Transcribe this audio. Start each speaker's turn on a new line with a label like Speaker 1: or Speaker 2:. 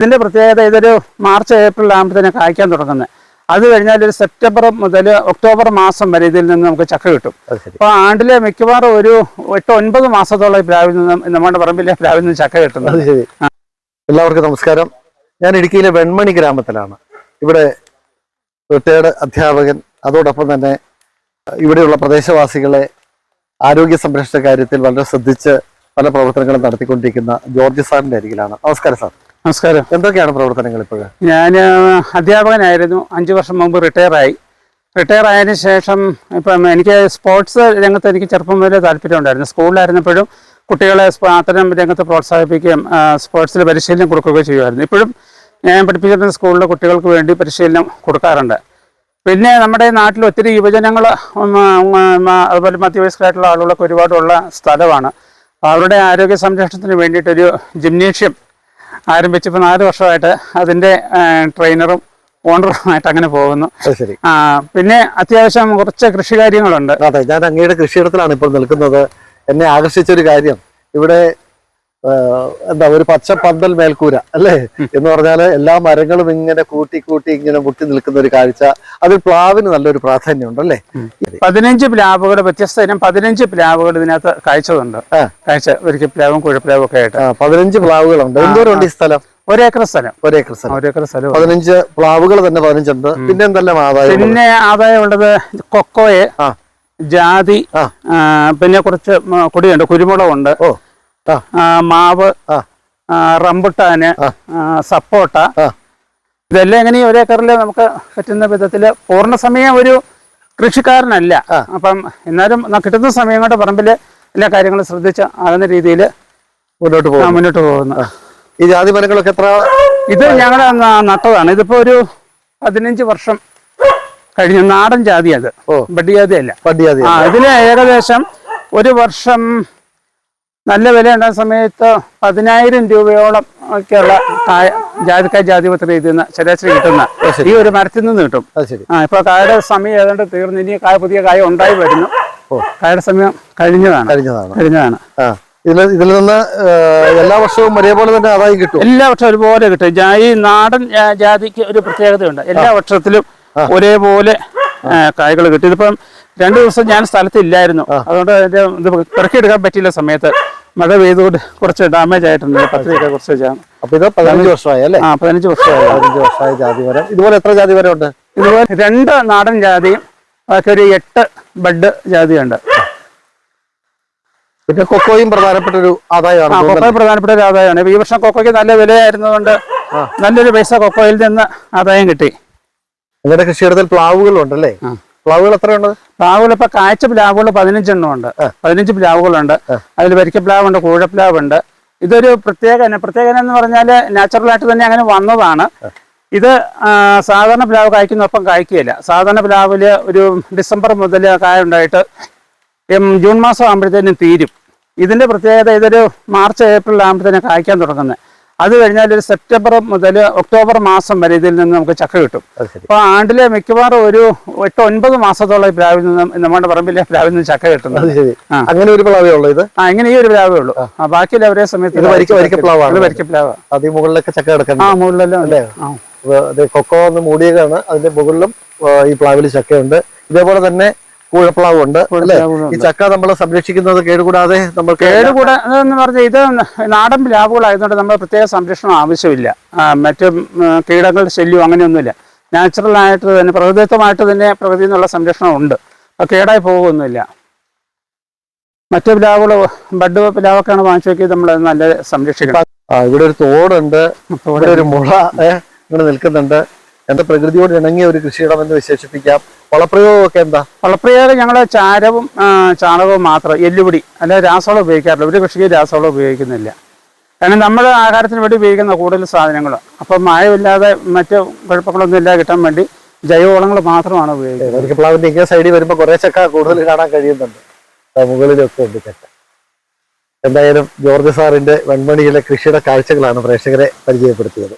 Speaker 1: ഇതിന്റെ പ്രത്യേകത ഇതൊരു മാർച്ച് ഏപ്രിൽ ആകുമ്പോഴത്തേന് കായ്ക്കാൻ തുടങ്ങുന്നത് അത് കഴിഞ്ഞാൽ ഒരു സെപ്റ്റംബർ മുതൽ ഒക്ടോബർ മാസം വരെ ഇതിൽ നിന്ന് നമുക്ക് ചക്ക കിട്ടും. അപ്പോൾ ആണ്ടിലെ മിക്കവാറും ഒരു എട്ട് ഒൻപത് മാസത്തോളം പ്രാവിൽ പ്ലാവിൽ നിന്നും നമ്മുടെ പറമ്പിലെ പ്ലാവിൽ നിന്ന് ചക്ക കിട്ടുന്നത്.
Speaker 2: എല്ലാവർക്കും നമസ്കാരം. ഞാൻ ഇടുക്കിയിലെ വെൺമണി ഗ്രാമത്തിലാണ്. ഇവിടെ റിട്ടയർഡ് അധ്യാപകൻ അതോടൊപ്പം തന്നെ ഇവിടെയുള്ള പ്രദേശവാസികളെ ആരോഗ്യ സംരക്ഷണ കാര്യത്തിൽ വളരെ ശ്രദ്ധിച്ച് പല പ്രവർത്തനങ്ങളും നടത്തിക്കൊണ്ടിരിക്കുന്ന ജോർജ് സാറിന്റെ അരികിലാണ്. നമസ്കാരം സാർ.
Speaker 1: നമസ്കാരം.
Speaker 2: എന്തൊക്കെയാണ് പ്രവർത്തനങ്ങൾ ഇപ്പോൾ
Speaker 1: ഞാൻ അധ്യാപകനായിരുന്നു. അഞ്ച് വർഷം മുമ്പ് റിട്ടയറായി. റിട്ടയർ ആയതിനു ശേഷം ഇപ്പം എനിക്ക് സ്പോർട്സ് രംഗത്ത് എനിക്ക് ചെറുപ്പം മുതലേ താല്പര്യമുണ്ടായിരുന്നു സ്കൂളിലായിരുന്നപ്പോഴും കുട്ടികളെ അത്തരം രംഗത്ത് പ്രോത്സാഹിപ്പിക്കുകയും സ്പോർട്സിൽ പരിശീലനം കൊടുക്കുകയും ചെയ്യുമായിരുന്നു. ഇപ്പോഴും ഞാൻ പഠിപ്പിച്ചിരുന്ന സ്കൂളിലെ കുട്ടികൾക്ക് വേണ്ടി പരിശീലനം കൊടുക്കാറുണ്ട്. പിന്നെ നമ്മുടെ നാട്ടിൽ ഒത്തിരി യുവജനങ്ങൾ അതുപോലെ മധ്യവയസ്കരായിട്ടുള്ള ആളുകളൊക്കെ ഒരുപാടുള്ള സ്ഥലമാണ്. അവരുടെ ആരോഗ്യ സംരക്ഷണത്തിന് വേണ്ടിയിട്ടൊരു ജിംനേഷ്യം ആരംഭിച്ചപ്പോൾ നാല് വർഷമായിട്ട് അതിന്റെ ട്രെയിനറും ഓണറുമായിട്ട് അങ്ങനെ പോകുന്നു.
Speaker 2: ശരി.
Speaker 1: ആ, പിന്നെ അത്യാവശ്യം കുറച്ച് കൃഷി കാര്യങ്ങളുണ്ട്.
Speaker 2: അതെ ഞാൻ അങ്ങയുടെ കൃഷിയിടത്തിലാണ് ഇപ്പോൾ നിൽക്കുന്നത്. എന്നെ ആകർഷിച്ച ഒരു കാര്യം. ഇവിടെ എന്താ ഒരു പച്ച പന്തൽ മേൽക്കൂര അല്ലേ? എന്ന് പറഞ്ഞാൽ എല്ലാ മരങ്ങളും ഇങ്ങനെ കൂട്ടി കൂട്ടി ഇങ്ങനെ മുട്ടി നിൽക്കുന്ന ഒരു കാഴ്ച. അതിൽ പ്ലാവിന് നല്ലൊരു പ്രാധാന്യമുണ്ട് അല്ലേ?
Speaker 1: പതിനഞ്ച് പ്ലാവുകൾ വ്യത്യസ്ത ഇനം പതിനഞ്ച് പ്ലാവുകൾ ഇതിനകത്ത് കാഴ്ചതുണ്ട്. കാഴ്ച ഒരിക്കൽ പ്ലാവും കുഴപ്ലാവും ഒക്കെ ആയിട്ട്.
Speaker 2: പതിനഞ്ച് പ്ലാവുകളുണ്ട്. എന്തോരം ഉണ്ട് ഈ സ്ഥലം?
Speaker 1: ഒരേക്കർ സ്ഥലം.
Speaker 2: ഒരേക്കർ സ്ഥലം.
Speaker 1: ഒരേക്കർ സ്ഥലം.
Speaker 2: പതിനഞ്ച് പ്ലാവുകൾ തന്നെ പതിനഞ്ചുണ്ട്. പിന്നെ എന്തെല്ലാം ആദായം
Speaker 1: പിന്നെ ആദായം ഉള്ളത്
Speaker 2: കൊക്കോയെ.
Speaker 1: ജാതി പിന്നെ കുറച്ച് കൊടിയുണ്ട് കുരുമുളകുണ്ട്.
Speaker 2: ഓ.
Speaker 1: മാവ് റംബുട്ടാന് സപ്പോട്ട. ഇതെല്ലാം എങ്ങനെ ഒരേ ഒരേക്കറിൽ നമുക്ക് പറ്റുന്ന വിധത്തിൽ പൂർണസമയം ഒരു കൃഷിക്കാരനല്ല. അപ്പം എന്നാലും കിട്ടുന്ന സമയം കൊണ്ട് പറമ്പിൽ എല്ലാ കാര്യങ്ങളും ശ്രദ്ധിച്ച് ആകുന്ന രീതിയിൽ
Speaker 2: മുന്നോട്ട് പോകും
Speaker 1: മുന്നോട്ട് പോകുന്നു.
Speaker 2: ഈ ജാതി മരങ്ങളൊക്കെ എത്ര
Speaker 1: ഇത് ഞങ്ങൾ നട്ടതാണ്. ഇതിപ്പോ ഒരു പതിനഞ്ച് വർഷം കഴിഞ്ഞു. നാടൻ ജാതി അത്.
Speaker 2: ബഡ്ഡിയാതി
Speaker 1: ബഡ് ജാതി അല്ല ഇതിന് ഏകദേശം ഒരു വർഷം നല്ല വില ഉണ്ടായ സമയത്ത് പതിനായിരം രൂപയോളം ഒക്കെയുള്ള കായ ജാതിക്കായ ജാതിപത്രം എഴുതുന്ന ശരാശരി കിട്ടുന്ന ഈ ഒരു മരത്തിൽ നിന്ന് കിട്ടും. ആ ഇപ്പൊ കായയുടെ സമയം ഏതാണ്ട് തീർന്നു. ഇനി കായ പുതിയ കായ ഉണ്ടായി വരുന്നു. കായുടെ സമയം കഴിഞ്ഞതാണ്.
Speaker 2: കഴിഞ്ഞതാണ്.
Speaker 1: കഴിഞ്ഞതാണ്.
Speaker 2: ഇതിൽ ഇതിൽ നിന്ന് എല്ലാ വർഷവും ഒരേപോലെ തന്നെ ആദായം കിട്ടും.
Speaker 1: എല്ലാ വർഷവും ഒരുപോലെ കിട്ടും. ഈ നാടൻ ജാതിക്ക് ഒരു പ്രത്യേകതയുണ്ട്. എല്ലാ വർഷത്തിലും ഒരേപോലെ കായകൾ കിട്ടും. ഇതിപ്പം രണ്ടു ദിവസം ഞാൻ സ്ഥലത്തില്ലായിരുന്നു അതുകൊണ്ട് ഇത് പെറുക്കിയെടുക്കാൻ പറ്റിയില്ല സമയത്ത്. മഴ പെയ്തുകൊണ്ട് കുറച്ച് ഡാമേജ് ആയിട്ടുണ്ട്. പത്രിക കുറച്ച്
Speaker 2: അപ്പൊ ഇത് പതിനഞ്ച് വർഷമായി അല്ലേ?
Speaker 1: ആ പതിനഞ്ച് വർഷമായി.
Speaker 2: പതിനഞ്ച് വർഷമായി ജാതി വരെ ഇതുപോലെ എത്ര ജാതി വരെ ഉണ്ട്?
Speaker 1: ഇതുപോലെ രണ്ട് നാടൻ ജാതിയും ബാക്കി ഒരു എട്ട് ബഡ് ജാതിയുണ്ട്.
Speaker 2: പിന്നെ കൊക്കോയും പ്രധാനപ്പെട്ട ഒരു ആദായമാണ്
Speaker 1: കൊക്കോയും പ്രധാനപ്പെട്ട ഒരു ആദായമാണ്. ഈ വർഷം കൊക്കോയ്ക്ക് നല്ല വിലയായിരുന്നതുകൊണ്ട് നല്ലൊരു പൈസ കൊക്കോയിൽ നിന്ന് ആദായം കിട്ടി.
Speaker 2: നിങ്ങളുടെ കൃഷിയിടത്തിൽ
Speaker 1: പ്ലാവുകളുണ്ടല്ലേ.
Speaker 2: പ്ലാവുകൾ എത്രയുണ്ട്?
Speaker 1: പ്ലാവുകൾ ഇപ്പൊ കാഴ്ച പ്ലാവുകൾ പതിനഞ്ചെണ്ണം ഉണ്ട് പതിനഞ്ച് പ്ലാവുകളുണ്ട്. അതിൽ വരിക്കപ്ലാവുണ്ട് കൂഴപ്ലാവുണ്ട് ഇതൊരു പ്രത്യേക ഇനം. പ്രത്യേക ഇനം എന്ന് പറഞ്ഞാൽ നാച്ചുറൽ ആയിട്ട് തന്നെ അങ്ങനെ വന്നതാണ്. ഇത് സാധാരണ പ്ലാവ് കായ്ക്കുന്നൊപ്പം കായ്ക്കുകയില്ല. സാധാരണ പ്ലാവിൽ ഒരു ഡിസംബർ മുതൽ കായ ഉണ്ടായിട്ട് ജൂൺ മാസം ആകുമ്പോഴത്തേനും തീരും. ഇതിന്റെ പ്രത്യേകത ഇതൊരു മാർച്ച് ഏപ്രിൽ ആകുമ്പോഴത്തേനും കായ്ക്കാൻ തുടങ്ങുന്നത് അത് കഴിഞ്ഞാൽ ഒരു സെപ്റ്റംബർ മുതൽ ഒക്ടോബർ മാസം വരെ ഇതിൽ നിന്ന് നമുക്ക് ചക്ക കിട്ടും. അപ്പൊ ആണ്ടിലെ മിക്കവാറും ഒരു എട്ട് ഒൻപത് മാസത്തോളം പ്ലാവിൽ നിന്നും നമ്മുടെ പറമ്പിലെ പ്ലാവിൽ നിന്ന് ചക്ക കിട്ടുന്നത്
Speaker 2: അങ്ങനെ ഒരു പ്ലാവേ ഉള്ളൂ ഇത്?
Speaker 1: ആ ഇങ്ങനെ ഈ ഒരു പ്ലാവേ ഉള്ളൂ. ആ. ബാക്കിയുള്ള ഒരേ സമയത്ത്
Speaker 2: മുകളിലൊക്കെ ചക്ക
Speaker 1: ആ മുകളിലെല്ലാം
Speaker 2: കൊക്കോ ഒന്ന് മൂടിയതാണ് അതിന്റെ മുകളിലും ഈ പ്ലാവിൽ ചക്കയുണ്ട്. ഇതേപോലെ തന്നെ കൂഴപ്ലാവും ഉണ്ട് അല്ലേ ഈ ചക്ക നമ്മൾ സംരക്ഷിക്കുന്നത് കേടുകൂടാതെ നമ്മൾ
Speaker 1: കേടുകൂടെ എന്ന് പറഞ്ഞാൽ ഇത് നാടൻ പ്ലാവുകളായതുകൊണ്ട് നമ്മൾ പ്രത്യേക സംരക്ഷണം ആവശ്യമില്ല. മറ്റു കീടങ്ങളുടെ ശല്യം അങ്ങനെയൊന്നുമില്ല. നാച്ചുറൽ ആയിട്ട് തന്നെ പ്രകൃതിത്വമായിട്ട് തന്നെ പ്രകൃതിയിൽ നിന്നുള്ള സംരക്ഷണം ഉണ്ട്. അപ്പോൾ കേടായി പോകുമൊന്നുമില്ല മറ്റു പ്ലാവുകൾ ബഡ് പ്ലാവൊക്കെയാണ് വാങ്ങിച്ചു നോക്കി നമ്മൾ നല്ല സംരക്ഷിക്കണം.
Speaker 2: ഇവിടെ ഒരു തോടുണ്ട്. ഇവിടെ ഒരു മുള ഇവിടെ നിൽക്കുന്നുണ്ട്. എന്താ പ്രകൃതിയോട് ഇണങ്ങിയ ഒരു കൃഷിയിടം എന്ന് വിശേഷിപ്പിക്കാം. വളപ്രയോഗമൊക്കെ എന്താ?
Speaker 1: വളപ്രയോഗം ഞങ്ങൾ ചാരവും ചാണകവും മാത്രം എല്ലുപൊടി. അല്ലാതെ രാസവളം ഉപയോഗിക്കാറില്ല. ഒരു കൃഷിക്ക് രാസവളം ഉപയോഗിക്കുന്നില്ല. കാരണം നമ്മൾ ആഹാരത്തിന് വേണ്ടി ഉപയോഗിക്കുന്ന കൂടുതൽ സാധനങ്ങൾ. അപ്പം മായമില്ലാതെ മറ്റ് കുഴപ്പങ്ങളൊന്നും ഇല്ലാതെ കിട്ടാൻ വേണ്ടി ജൈവവളങ്ങൾ മാത്രമാണ് ഉപയോഗിക്കുന്നത്.
Speaker 2: ഇങ്ങനെ സൈഡിൽ വരുമ്പോൾ കുറേ ചക്ക കൂടുതൽ കാണാൻ കഴിയുന്നുണ്ട്. മുകളിലൊക്കെ ഉണ്ട് ചക്ക എന്തായാലും ജോർജ് സാറിന്റെ വൺമണിയിലെ കൃഷിയുടെ കാഴ്ചകളാണ് പ്രേക്ഷകരെ പരിചയപ്പെടുത്തിയത്.